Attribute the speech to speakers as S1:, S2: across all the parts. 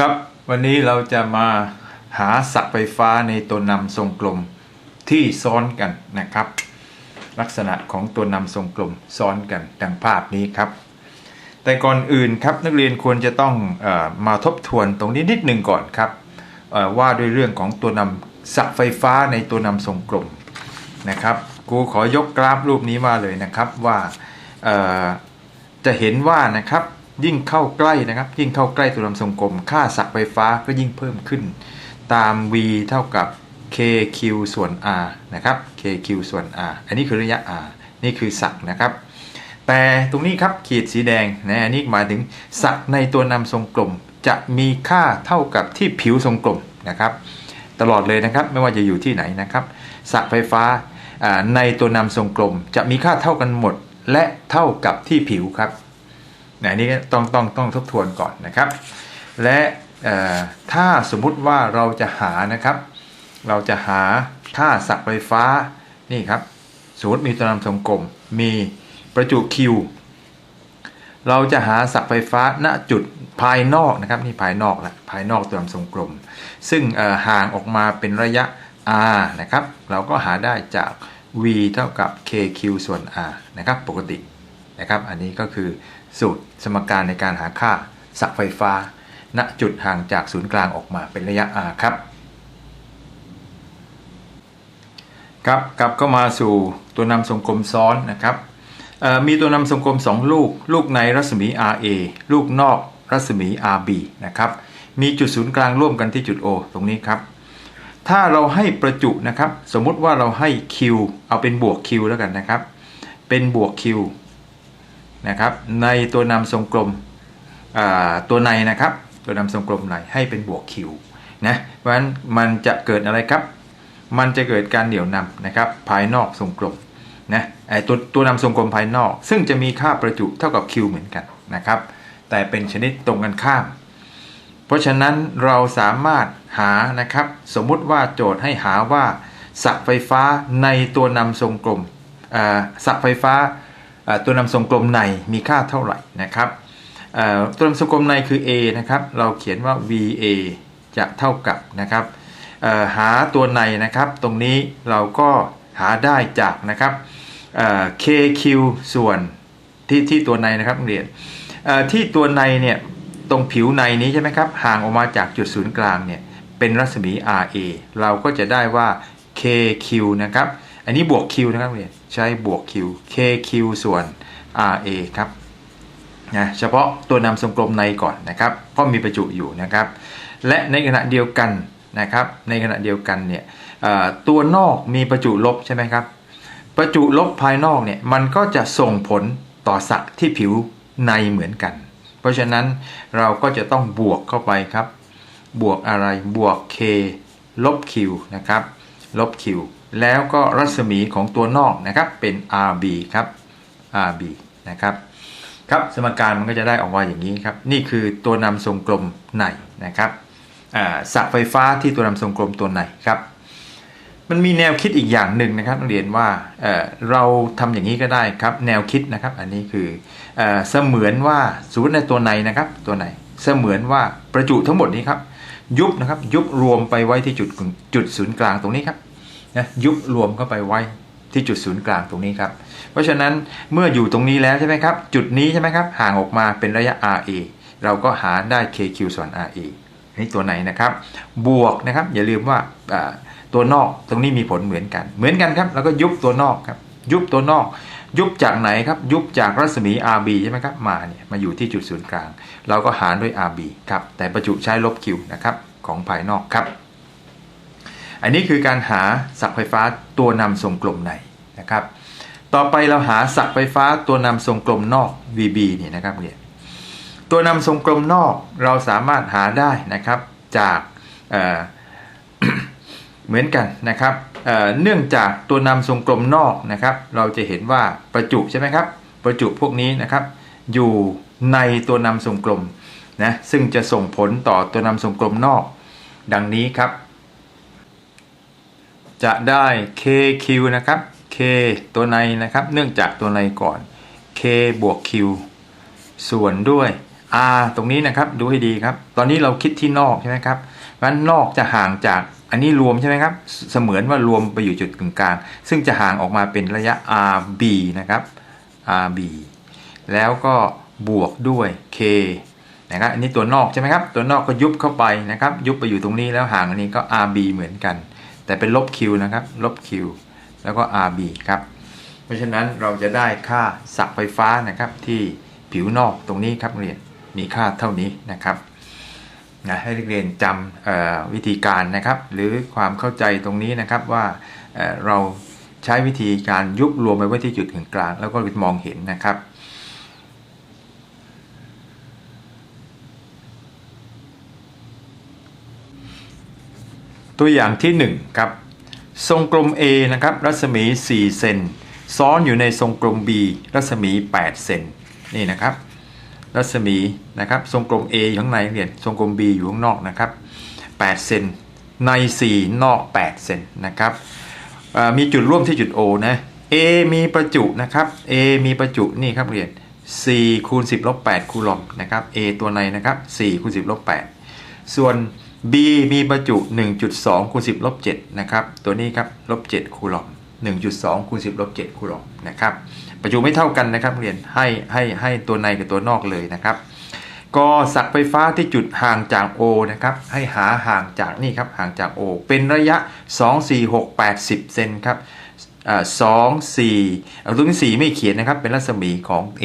S1: ครับ วันนี้เราจะมาหาสักไฟฟ้าในตัวนำทรงกลมที่ซ้อนกันนะครับ ลักษณะของตัวนำทรงกลมซ้อนกันดังภาพนี้ครับ แต่ก่อนอื่นครับนักเรียนควรจะต้องอมาทบทวนตรงนี้นิดหนึ่งก่อนครับว่าด้วยเรื่องของตัวนำสักไฟฟ้าในตัวนำทรงกลมนะครับครูขอยกกราฟรูปนี้มาเลยนะครับว่าจะเห็นว่านะครับ ยิ่งเข้าใกล้นะครับ ยิ่งเข้าใกล้ตัวนำทรงกลม ค่าสักไฟฟ้าก็ยิ่งเพิ่มขึ้น ตาม v เท่ากับ kq ส่วน r นะครับ kq ส่วน r อันนี้คือระยะ r นี่คือสักนะครับ แต่ตรงนี้ครับขีดสีแดงนะอันนี้หมายถึงสักในตัวนำทรงกลม จะมีค่าเท่ากับที่ผิวทรงกลมนะครับ ตลอดเลยนะครับไม่ว่าจะอยู่ที่ไหนนะครับสักไฟฟ้าในตัวนำทรงกลม จะมีค่าเท่ากันหมด และเท่ากับที่ผิวครับ นะนี้ต้องต้องต้องทบทวนก่อนนะครับ และถ้าสมมุติว่าเราจะหานะครับ เราจะหาค่าสักไฟฟ้านี่ครับสมมติมีตัวนำทรงกลมมีประจุ Q เราจะหาสักไฟฟ้าณจุดภายนอกนะครับนี่ภายนอกละภายนอกตัวนำทรงกลม ซึ่งห่างออกมาเป็นระยะ r นะครับ เราก็หาได้จาก v เท่ากับ kq ส่วน r นะครับ ปกติ นะครับ อันนี้ก็คือสูตรสมการในการหาค่าสักไฟฟ้า ณจุดห่างจากศูนย์กลางออกมาเป็นระยะ r ครับครับกลับเข้ามาสู่ตัวนำทรงกลมซ้อนนะครับมีตัวนำทรงกลม 2 ลูก ลูกในรัศมี RA ลูกนอกรัศมี RB นะครับ มีจุดศูนย์กลางร่วมกันที่จุด O ตรงนี้ครับ ถ้าเราให้ประจุนะครับ สมมุติว่าเราให้ Q เอาเป็นบวก Q แล้วกันนะครับ เป็นบวก Q นะครับในตัวนำทรงกลมตัวในนะครับ ตัวนำทรงกลมในให้เป็นบวก Q นะเพราะฉะนั้นมันจะเกิดอะไรครับ มันจะเกิดการเหนี่ยวนำนะครับภายนอกทรงกลมนะไอตัวตัวนำทรงกลมภายนอก ซึ่งจะมีค่าประจุเท่ากับ Q เหมือนกันนะครับ แต่เป็นชนิดตรงกันข้าม เพราะฉะนั้นเราสามารถหานะครับ สมมุติว่าโจทย์ให้หาว่าสักไฟฟ้าในตัวนำทรงกลมสักไฟฟ้า ตัวนำทรงกลมในมีค่าเท่าไหร่นะครับตัวนำทรงกลมในคือ A นะครับเราเขียนว่า VA จะเท่ากับนะครับหาตัวในนะครับ ตรงนี้เราก็หาได้จากนะครับ KQ ส่วนที่ที่ตัวในนะครับนักเรียนที่ตัวในเนี่ยตรงผิวในนี้ใช่ไหมครับห่างออกมาจากจุดศูนย์กลางเนี่ยเป็นรัศมี RA เราก็จะได้ว่า KQ นะครับ อันนี้บวก Q นะครับเรียนใช้บวก Q KQ ส่วน RA ครับนะเฉพาะตัวนำทรงกลมในก่อนนะครับ เพราะมีประจุอยู่นะครับ และในขณะเดียวกันนะครับ ในขณะเดียวกันเนี่ยตัวนอกมีประจุลบใช่ไหมครับ ประจุลบภายนอกเนี่ยมันก็จะส่งผลต่อสักที่ผิวในเหมือนกัน เพราะฉะนั้นเราก็จะต้องบวกเข้าไปครับ บวกอะไรบวก k ลบ q นะครับ ลบ q แล้วก็รัศมีของตัวนอกนะครับเป็น rb ครับ rb นะครับครับสมการมันก็จะได้ออกมาอย่างนี้ครับ นี่คือตัวนำทรงกลมในนะครับสักไฟฟ้าที่ตัวนำทรงกลมตัวในครับ มันมีแนวคิดอีกอย่างหนึ่งนะครับนักเรียนว่าเเราทำอย่างนี้ก็ได้ครับ แนวคิดนะครับ อันนี้คือเอเสมือนว่าศูนย์ในตัวในนะครับ ตัวในเสมือนว่าประจุทั้งหมดนี้ครับ ยุบนะครับ ยุบรวมไปไว้ที่จุดจุดศูนย์กลางตรงนี้ครับนะยุบรวมเข้าไปไว้ที่จุดศูนย์กลางตรงนี้ครับ เพราะฉะนั้นเมื่ออยู่ตรงนี้แล้วใช่ไหมครับ จุดนี้ใช่ไหมครับห่างออกมาเป็นระยะ RA เราก็หาได้ KQ ส่วน RA นี่ตัวไหนนะครับ บวกนะครับ อย่าลืมว่าตัวนอกตรงนี้มีผลเหมือนกัน เหมือนกันครับ แล้วก็ยุบตัวนอกครับ ยุบตัวนอก ยุบจากไหนครับ ยุบจากรัศมี RB ใช่ไหมครับมาเนี่ยมาอยู่ที่จุดศูนย์กลาง เราก็หารด้วย RB ครับแต่ประจุใช้ลบ Q นะครับของภายนอกครับ อันนี้คือการหาสักไฟฟ้าตัวนำทรงกลมในนะครับ ต่อไปเราหาสักไฟฟ้าตัวนำทรงกลมนอก VB นี่นะครับเนี่ยตัวนำทรงกลมนอกเราสามารถหาได้นะครับจากเเหมือนกันนะครับ เนื่องจากตัวนำทรงกลมนอกนะครับ เราจะเห็นว่าประจุใช่ไหมครับ ประจุพวกนี้นะครับ อยู่ในตัวนำทรงกลมนะซึ่งจะส่งผลต่อตัวนำทรงกลมนอก ดังนี้ครับ จะได้ KQ นะครับ K ตัวในนะครับ เนื่องจากตัวในก่อน K บวก Q ส่วนด้วย r ตรงนี้นะครับดูให้ดีครับ ตอนนี้เราคิดที่นอกใช่ไหมครับเพราะฉะนั้นนอกจะห่างจาก อันนี้รวมใช่ไหมครับ เสมือนว่ารวมไปอยู่จุดกึ่งกลาง ซึ่งจะห่างออกมาเป็นระยะ rb นะครับ rb แล้วก็บวกด้วย k นะครับ อันนี้ตัวนอกใช่ไหมครับ ตัวนอกก็ยุบเข้าไปนะครับ ยุบไปอยู่ตรงนี้แล้วห่างอันนี้ก็ rb เหมือนกัน แต่เป็นลบ q นะครับ ลบ q แล้วก็ rb ครับ เพราะฉะนั้นเราจะได้ค่าสักไฟฟ้านะครับที่ผิวนอกตรงนี้ครับเรียน มีค่าเท่านี้นะครับ นะให้นักเรียนจำวิธีการนะครับ หรือความเข้าใจตรงนี้นะครับว่าเเราใช้วิธีการยุบรวมไปไว้ที่จุดกึ่งกลาง แล้วก็มองเห็นนะครับตัวอย่างที่1ครับทรงกลม A นะครับรัศมี 4 เซนซ้อนอยู่ในทรงกลม B รัศมี 8 เซนนี่นะครับ รัศมีนะครับทรงกลม A อยู่ข้างในเรียนทรงกลม B อยู่ข้างนอกนะครับ8เซนใน 4 นอก 8 เซนนะครับมีจุดร่วมที่จุด O นะ A มีประจุนะครับ A มีประจุนี่ครับเรียน4คูณ10ลบ8คูลอมนะครับ A ตัวในนะครับ4คูณ10ลบ8ส่วน B มีประจุ 1.2คูณ10ลบ7นะครับ ตัวนี้ครับลบ7คูลอม1.2คูณ10ลบ7คูลอมนะครับ ประจุไม่เท่ากันนะครับเรียนให้ให้ให้ตัวในกับตัวนอกเลยนะครับก็สักไฟฟ้าที่จุดห่างจาก O นะครับให้หาห่างจากนี่ครับห่างจาก O เป็นระยะ 2 4 6 80 เซนครับสองสี่ตรงนี้สี่ไม่เขียนนะครับเป็นรัศมีของ A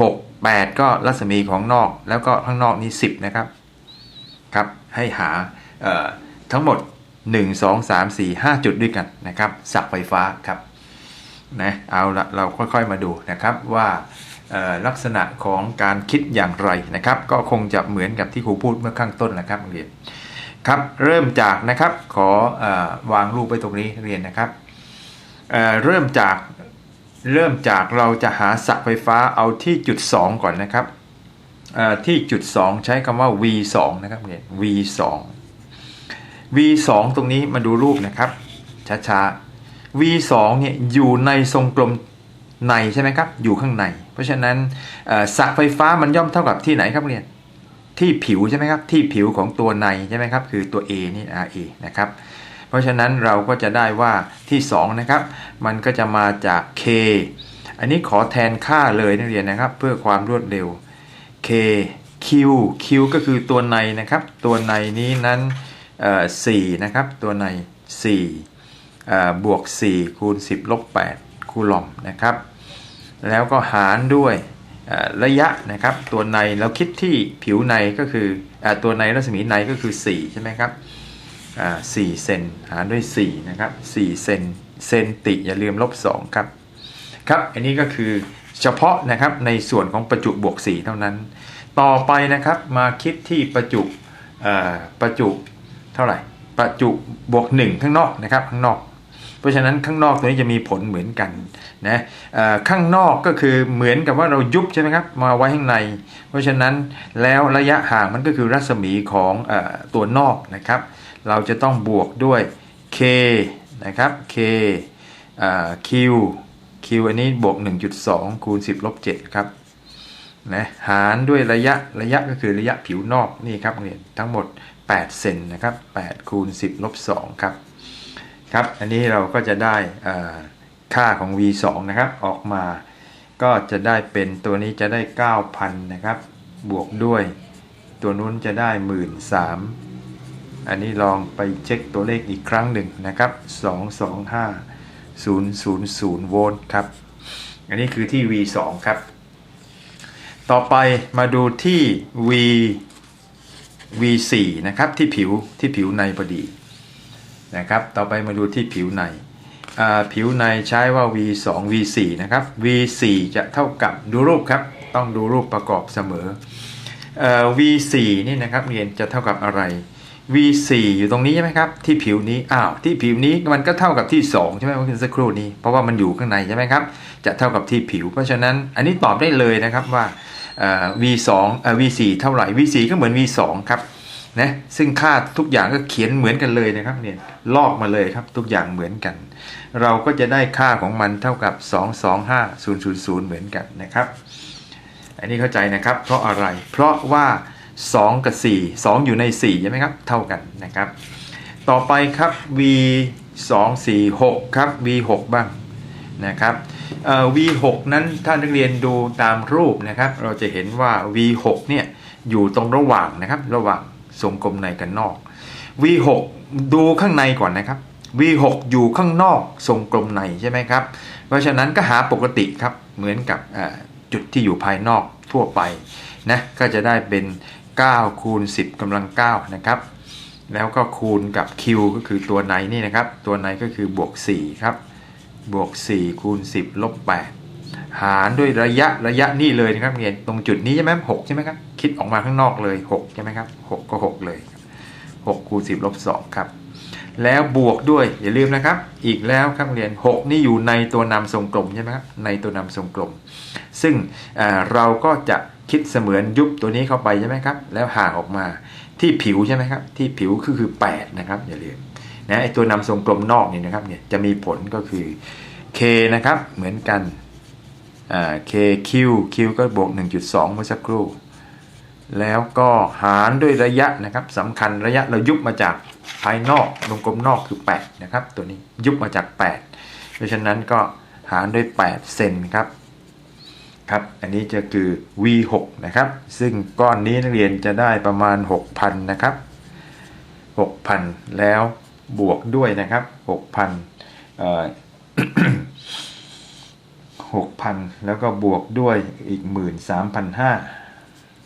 S1: 6 8 ก็รัศมีของนอก แล้วก็ข้างนอกนี่10นะครับครับให้หาทั้งหมด 1 2 3 4 5 จุดด้วยกันนะครับสักไฟฟ้าครับ นะเอาละเราค่อยๆมาดูนะครับว่าลักษณะของการคิดอย่างไรนะครับ ก็คงจะเหมือนกับที่ครูพูดเมื่อข้างต้นนะครับเรียนครับเริ่มจากนะครับขออวางรูปไว้ตรงนี้เรียนนะครับเเริ่มจากเริ่มจากเราจะหาสักไฟฟ้าเอาที่จุด 2 ก่อนนะครับที่จุด 2 ใช้คำว่า v 2 นะครับเนี่ย v 2 v 2 ตรงนี้มาดูรูปนะครับช้าๆ v 2 เนี่ยอยู่ในทรงกลมในใช่ไหมครับ อยู่ข้างใน เพราะฉะนั้นเอ่อสักไฟฟ้ามันย่อมเท่ากับที่ไหนครับเรียน ที่ผิวใช่ไหมครับ ที่ผิวของตัวในใช่ไหมครับ คือตัว a นี่ ra นะครับ เพราะฉะนั้นเราก็จะได้ว่าที่2นะครับ มันก็จะมาจาก k อันนี้ขอแทนค่าเลยนักเรียนนะครับ เพื่อความรวดเร็ว k q q ก็คือตัวในนะครับ ตัวในนี้นั้นเอ่อ4นะครับ ตัวใน4 บวก 4 คูณ 10 ลบ 8 คูลอมนะครับ แล้วก็หารด้วยระยะนะครับ ตัวในเราคิดที่ผิวในก็คืออตัวในรัศมีในก็คือ 4 ใช่ไหมครับอ่เซนหารด้วย 4 นะครับ4เซนเซนติอย่าลืมลบ 2 ครับ ครับ อันนี้ก็คือเฉพาะนะครับในส่วนของประจุบวก 4 เท่านั้น ต่อไปนะครับมาคิดที่ประจุประจุเท่าไหร่ ประจุบวก 1 ข้างนอกนะครับข้างนอก เพราะฉะนั้นข้างนอกตัวนี้จะมีผลเหมือนกันนะข้างนอกก็คือเหมือนกับว่าเรายุบใช่ไหมครับมาไว้ข้างใน เพราะฉะนั้นแล้วระยะห่างมันก็คือรัศมีของอตัวนอกนะครับ เราจะต้องบวกด้วย k นะครับ k q q อันนี้บวก 1.2 คูณ 10ลบ7ครับนะหารด้วยระยะระยะก็คือระยะผิวนอกนี่ครับเนี่ยทั้งหมด8เซนนะครับ8คูณ10ลบ2ครับ ครับ อันนี้เราก็จะได้ค่าของ v 2นะครับ ออกมาก็จะได้เป็นตัวนี้จะได้ 9,000 นะครับ บวกด้วย ตัวนู้นจะได้ 13,000อันนี้ลองไปเช็คตัวเลขอีกครั้งหนึ่งนะครับ 225 000 โวลต์ครับ อันนี้คือที่ v 2ครับ ต่อไปมาดูที่ v v 4นะครับ ที่ผิวที่ผิวในพอดี นะครับ ต่อไปมาดูที่ผิวใน ผิวในใช้ว่า v 2 v 4 นะครับ v 4 จะเท่ากับดูรูปครับ ต้องดูรูปประกอบเสมออ่อ v 4 นี่นะครับเรียนจะเท่ากับอะไร v 4 อยู่ตรงนี้ใช่ไหมครับ ที่ผิวนี้ อ้าว ที่ผิวนี้มันก็เท่ากับที่ 2 ใช่ไหมเมื่อกี้สักครู่นี้ เพราะว่ามันอยู่ข้างในใช่ไหมครับ จะเท่ากับที่ผิว เพราะฉะนั้นอันนี้ตอบได้เลยนะครับว่าเอ่อ v 2เอ่อ v 4 เท่าไหร่ v 4 ก็เหมือน v 2 ครับ นะซึ่งค่าทุกอย่างก็เขียนเหมือนกันเลยนะครับเนี่ยลอกมาเลยครับทุกอย่างเหมือนกัน เราก็จะได้ค่าของมันเท่ากับ 225000 เหมือนกันนะครับ อันนี้เข้าใจนะครับ เพราะอะไรเพราะว่า 2 กับ 4 2 อยู่ใน4ใช่ไหมครับเท่ากันนะครับ ต่อไปครับ v 2 4 6ครับ v 6บ้างนะครับ v 6นั้นถ้านักเรียนดูตามรูปนะครับ เราจะเห็นว่า v 6เนี่ยอยู่ตรงระหว่างนะครับ ระหว่าง ทรงกลมในกันนอก v 6 ดูข้างในก่อนนะครับ v 6 อยู่ข้างนอกทรงกลมในใช่ไหมครับ เพราะฉะนั้นก็หาปกติครับเหมือนกับจุดที่อยู่ภายนอกทั่วไปนะก็จะได้เป็น 9 คูณ 10กำลัง9นะครับแล้วก็คูณกับ q ก็คือตัวในนี่นะครับ ตัวในก็คือบวก4ครับบวก4คูณ10ลบ8 หารด้วยระยะระยะนี่เลยนะครับเรียนตรงจุดนี้ใช่ไหมหกใช่ไหมครับคิดออกมาข้างนอกเลย6ใช่ไหมครับ6ก็ 6 เลย6คูณ10ลบ2ครับแล้วบวกด้วยอย่าลืมนะครับ อีกแล้วครับเรียน 6 นี่อยู่ในตัวนาทรงกลมใช่ไหมครับในตัวนาทรงกลม ซึ่งเราก็จะคิดเสมือนยุบตัวนี้เข้าไปใช่ไหมครับแล้วห่างออกมาที่ผิวใช่ไหมครับที่ผิวคือคือ 8 นะครับอย่าลืมนะไอตัวนาทรงกลมนอกนี่นะครับเนี่ยจะมีผลก็คือ k นะครับเหมือนกัน k q q ก็บวก 1.2 เมื่อสักครู่ แล้วก็หารด้วยระยะนะครับสำคัญระยะเรายุบมาจากภายนอกวงกลมนอกคือ 8 นะครับ ตัวนี้ยุบมาจาก 8 เพราะฉะนั้นก็หารด้วย 8 เซนครับครับอันนี้จะคือ v6 นะครับ ซึ่งก้อนนี้นักเรียนจะได้ประมาณ 6,000 นะครับ 6,000 แล้วบวกด้วยนะครับ 6,000เอ่อ 6,000 แล้วก็บวกด้วยอีก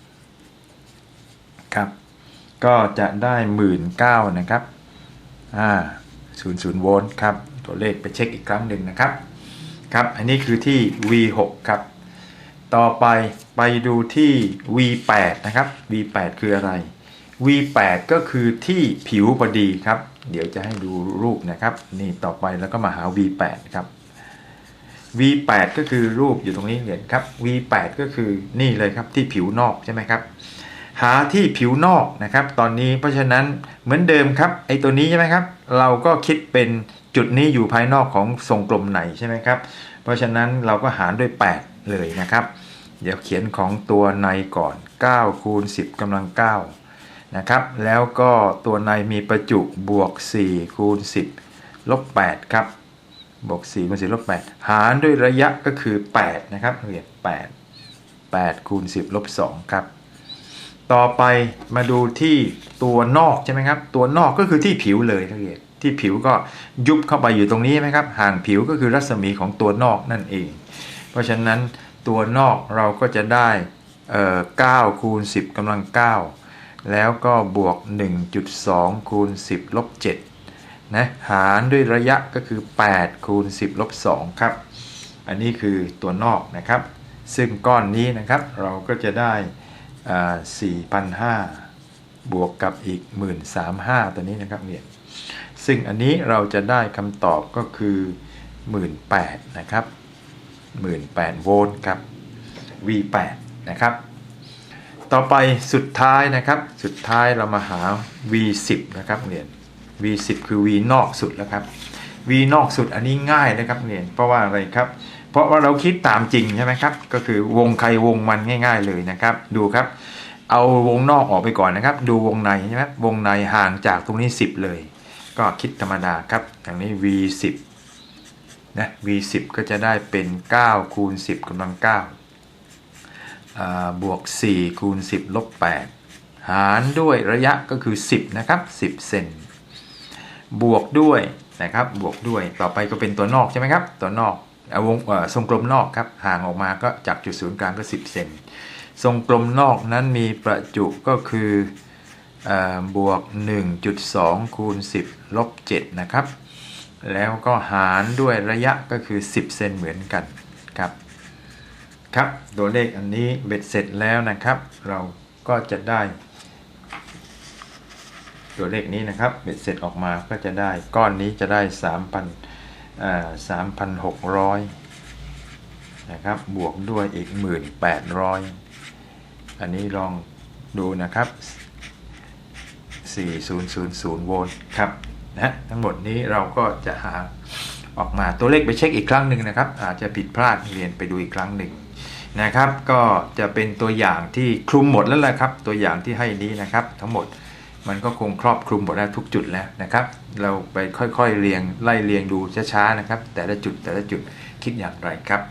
S1: 13,500ครับ ก็จะได้หมื่นเก้านะครับอ่าศูนย์ศูนย์โวลต์ครับ ตัวเลขไปเช็คอีกครั้งหนึ่งนะครับ ครับ อันนี้คือที่ V6 ครับ ต่อไปไปดูที่ V8 นะครับ V8 คืออะไร V8 ก็คือที่ผิวพอดีครับ เดี๋ยวจะให้ดูรูปนะครับ นี่ต่อไปแล้วก็มาหา V8 ครับ V8 ก็คือรูปอยู่ตรงนี้เหรียญครับ V8 ก็คือนี่เลยครับที่ผิวนอกใช่ไหมครับ หาที่ผิวนอกนะครับ ตอนนี้เพราะฉะนั้นเหมือนเดิมครับไอตัวนี้ใช่ไหมครับ เราก็คิดเป็นจุดนี้อยู่ภายนอกของทรงกลมไหนใช่ไหมครับ เพราะฉะนั้นเราก็หารด้วย 8 เลยนะครับ เดี๋ยวเขียนของตัวในก่อน9คูณ10กำลัง9นะครับ แล้วก็ตัวในมีประจุบวก4คูณ10ลบ8ครับ บวก4คูณ10ลบ8หารด้วยระยะก็คือ 8 นะครับเรียน8 8คูณ10ลบ2ครับ ต่อไปมาดูที่ตัวนอกใช่ไหมครับ ตัวนอกก็คือที่ผิวเลยนักเรียนที่ผิวก็ยุบเข้าไปอยู่ตรงนี้ไหมครับ ห่างผิวก็คือรัศมีของตัวนอกนั่นเอง เพราะฉะนั้นตัวนอกเราก็จะได้เอ่อ9คูณ10กำลัง9แล้วก็บวก 1.2คูณ10ลบ7 นะหารด้วยระยะก็คือ8คูณ10ลบ2ครับ อันนี้คือตัวนอกนะครับ ซึ่งก้อนนี้นะครับเราก็จะได้4,500 บวกกับอีก 13,500ตัวนี้นะครับเนี่ยซึ่งอันนี้เราจะได้คำตอบก็คือ 18,000นะครับ 18,000โวลต์ครับ V8 นะครับ ต่อไปสุดท้ายนะครับ สุดท้ายเรามาหา V10 นะครับเรียน V10 คือ V นอกสุดแล้วครับ V นอกสุดอันนี้ง่ายนะครับเรียเพราะว่าอะไรครับ เพราะว่าเราคิดตามจริงใช่ไหมครับ ก็คือวงใครวงมันง่าย ๆเลยนะครับ ดูครับ เอาวงนอกออกไปก่อนนะครับ ดูวงในใช่ไหมวงในห่างจากตรงนี้ 10 เลย ก็คิดธรรมดาครับอย่างนี้ V10 นะ V10 ก็จะได้เป็น9คูณ10กำลัง9อ่าบวก4คูณ10ลบ8หารด้วยระยะก็คือ 10 นะครับ 10 เซน บวกด้วยนะครับบวกด้วยต่อไปก็เป็นตัวนอกใช่ไหมครับ ตัวนอกวงทรงกลมนอกครับห่างออกมาก็จากจุดศูนย์กลางก็ 10 เซนทรงกลมนอกนั้นมีประจุก็คือเอ่อบวก 1.2 คูณ 10 ลบ 7 นะครับ แล้วก็หารด้วยระยะก็คือ 10 เซนเหมือนกันครับ ครับ ตัวเลขอันนี้เบ็ดเสร็จแล้วนะครับ เราก็จะได้ ตัวเลขนี้นะครับเบ็ดเสร็จออกมาก็จะได้ก้อนนี้จะได้3,000อ่า3,600 นะครับ บวกด้วยอีก 1,800 อันนี้ลองดูนะครับ 4000 โวลต์ครับนะทั้งหมดนี้เราก็จะหาออกมาตัวเลขไปเช็คอีกครั้งหนึ่งนะครับ อาจจะผิดพลาดเรียนไปดูอีกครั้งหนึ่งนะครับ ก็จะเป็นตัวอย่างที่คลุมหมดแล้วแหละครับ ตัวอย่างที่ให้นี้นะครับทั้งหมด มันก็คงครอบคลุมหมดแล้วทุกจุดแล้วนะครับ เราไปค่อยๆเรียงไล่เรียงดูช้าๆนะครับ แต่ละจุดแต่ละจุดคิดอย่างไรครับ